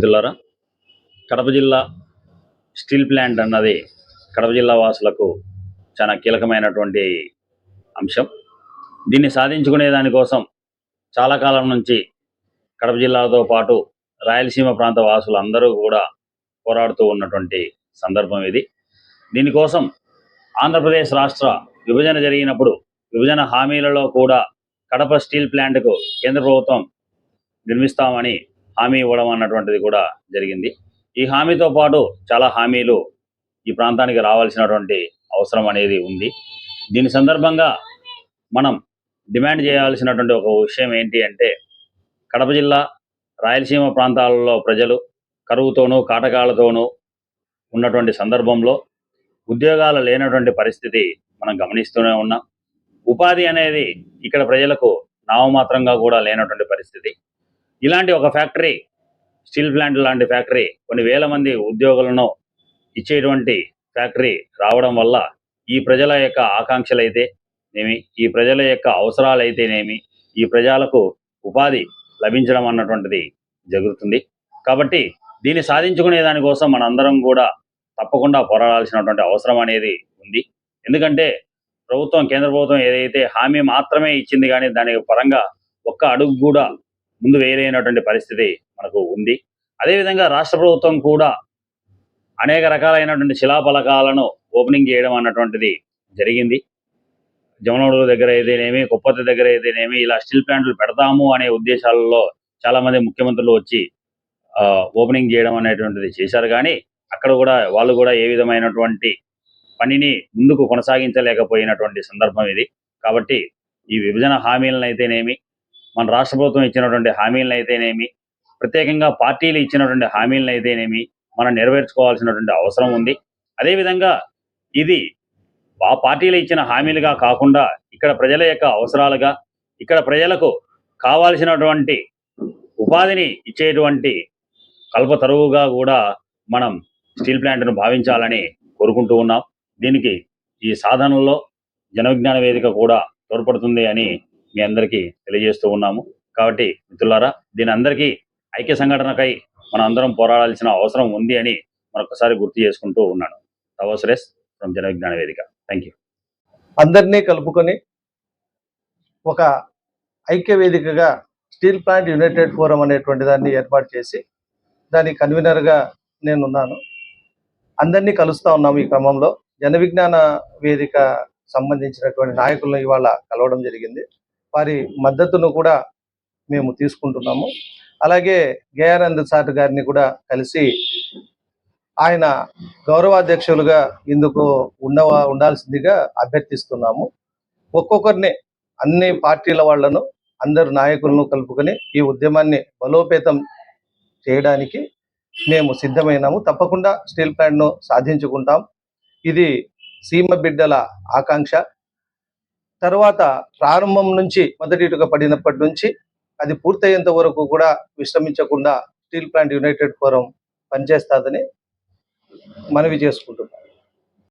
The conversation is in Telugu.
మిత్రులారా కడప జిల్లా స్టీల్ ప్లాంట్ అన్నది కడప జిల్లా వాసులకు చాలా కీలకమైనటువంటి అంశం. దీన్ని సాధించుకునే దానికోసం చాలా కాలం నుంచి కడప జిల్లాతో పాటు రాయలసీమ ప్రాంత వాసులు అందరూ కూడా పోరాడుతూ ఉన్నటువంటి సందర్భం ఇది. దీనికోసం ఆంధ్రప్రదేశ్ రాష్ట్ర విభజన జరిగినప్పుడు విభజన హామీలలో కూడా కడప స్టీల్ ప్లాంట్కు కేంద్ర ప్రభుత్వం నిర్మిస్తామని హామీ ఇవ్వడం అన్నటువంటిది కూడా జరిగింది. ఈ హామీతో పాటు చాలా హామీలు ఈ ప్రాంతానికి రావాల్సినటువంటి అవసరం అనేది ఉంది. దీని సందర్భంగా మనం డిమాండ్ చేయాల్సినటువంటి ఒక విషయం ఏంటి అంటే కడప జిల్లా రాయలసీమ ప్రాంతాలలో ప్రజలు కరువుతోనూ కాటకాలతోనూ ఉన్నటువంటి సందర్భంలో ఉద్యోగాలు లేనటువంటి పరిస్థితి మనం గమనిస్తూనే ఉన్నాం. ఉపాధి అనేది ఇక్కడ ప్రజలకు నామమాత్రంగా కూడా లేనటువంటి పరిస్థితి. ఇలాంటి ఒక ఫ్యాక్టరీ స్టీల్ ప్లాంట్ లాంటి ఫ్యాక్టరీ కొన్ని వేల మంది ఉద్యోగులను ఇచ్చేటువంటి ఫ్యాక్టరీ రావడం వల్ల ఈ ప్రజల యొక్క ఆకాంక్షలు అయితే నేమి ఈ ప్రజల యొక్క అవసరాలు అయితేనేమి ఈ ప్రజలకు ఉపాధి లభించడం అన్నటువంటిది జరుగుతుంది. కాబట్టి దీన్ని సాధించుకునే దానికోసం మనందరం కూడా తప్పకుండా పోరాడాల్సినటువంటి అవసరం అనేది ఉంది. ఎందుకంటే ప్రభుత్వం కేంద్ర ప్రభుత్వం ఏదైతే హామీ మాత్రమే ఇచ్చింది కానీ దాని పరంగా ఒక్క అడుగు కూడా ముందు వేయలేనటువంటి పరిస్థితి మనకు ఉంది. అదేవిధంగా రాష్ట్ర ప్రభుత్వం కూడా అనేక రకాలైనటువంటి శిలాఫలకాలను ఓపెనింగ్ చేయడం అన్నటువంటిది జరిగింది. జమనోడు దగ్గర అయితేనేమి కుప్పతి దగ్గర అయితేనేమి ఇలా స్టీల్ ప్లాంట్లు పెడతాము అనే ఉద్దేశాలలో చాలా మంది ముఖ్యమంత్రులు వచ్చి ఆ, ఓపెనింగ్ చేయడం అనేటువంటిది చేశారు. కానీ అక్కడ కూడా వాళ్ళు కూడా ఏ విధమైనటువంటి పనిని ముందుకు కొనసాగించలేకపోయినటువంటి సందర్భం ఇది. కాబట్టి ఈ విభజన హామీలను అయితేనేమి మన రాష్ట్ర ప్రభుత్వం ఇచ్చినటువంటి హామీలను అయితేనేమి ప్రత్యేకంగా పార్టీలు ఇచ్చినటువంటి హామీలను అయితేనేమి మనం నెరవేర్చుకోవాల్సినటువంటి అవసరం ఉంది. అదేవిధంగా ఇది ఆ పార్టీలు ఇచ్చిన హామీలుగా కాకుండా ఇక్కడ ప్రజల యొక్క అవసరాలుగా ఇక్కడ ప్రజలకు కావాల్సినటువంటి ఉపాధిని ఇచ్చేటువంటి కల్పతరువుగా కూడా మనం స్టీల్ ప్లాంట్ను భావించాలని కోరుకుంటూ ఉన్నాం. దీనికి ఈ సాధనలో జన విజ్ఞాన వేదిక కూడా తోడ్పడుతుంది అని మీ అందరికీ తెలియజేస్తూ ఉన్నాము. కాబట్టి మిత్రులారా దీని అందరికీ ఐక్య సంఘటనకై మనం అందరం పోరాడాల్సిన అవసరం ఉంది అని మరొకసారి గుర్తు చేసుకుంటూ ఉన్నాను. తవ ఫ్రమ్ జన విజ్ఞాన వేదిక థ్యాంక్ యూ అందరినీ కలుపుకొని ఒక ఐక్య వేదికగా స్టీల్ ప్లాంట్ యునైటెడ్ ఫోరం అనేటువంటి దాన్ని ఏర్పాటు చేసి దాని కన్వీనర్గా నేను ఉన్నాను అందరినీ కలుస్తూ ఉన్నాము ఈ క్రమంలో. జన విజ్ఞాన వేదిక సంబంధించినటువంటి నాయకులను ఇవాళ కలవడం జరిగింది. వారి మద్దతును కూడా మేము తీసుకుంటున్నాము. అలాగే గేయానంద్ సార్ గారిని కూడా కలిసి ఆయన గౌరవాధ్యక్షులుగా ఇందుకు ఉండవ ఉండాల్సిందిగా అభ్యర్థిస్తున్నాము. ఒక్కొక్కరిని అన్ని పార్టీల వాళ్ళను అందరు నాయకులను కలుపుకొని ఈ ఉద్యమాన్ని బలోపేతం చేయడానికి మేము సిద్ధమైనాము. తప్పకుండా స్టీల్ ప్లాంట్ను సాధించుకుంటాం. ఇది సీమ బిడ్డల ఆకాంక్ష. తర్వాత ప్రారంభం నుంచి మొదటి ఇటుక పడినప్పటి నుంచి అది పూర్తయ్యేంత వరకు కూడా విశ్రమించకుండా స్టీల్ ప్లాంట్ యునైటెడ్ ఫోరం పనిచేస్తుందని మనవి చేసుకుంటున్నాం.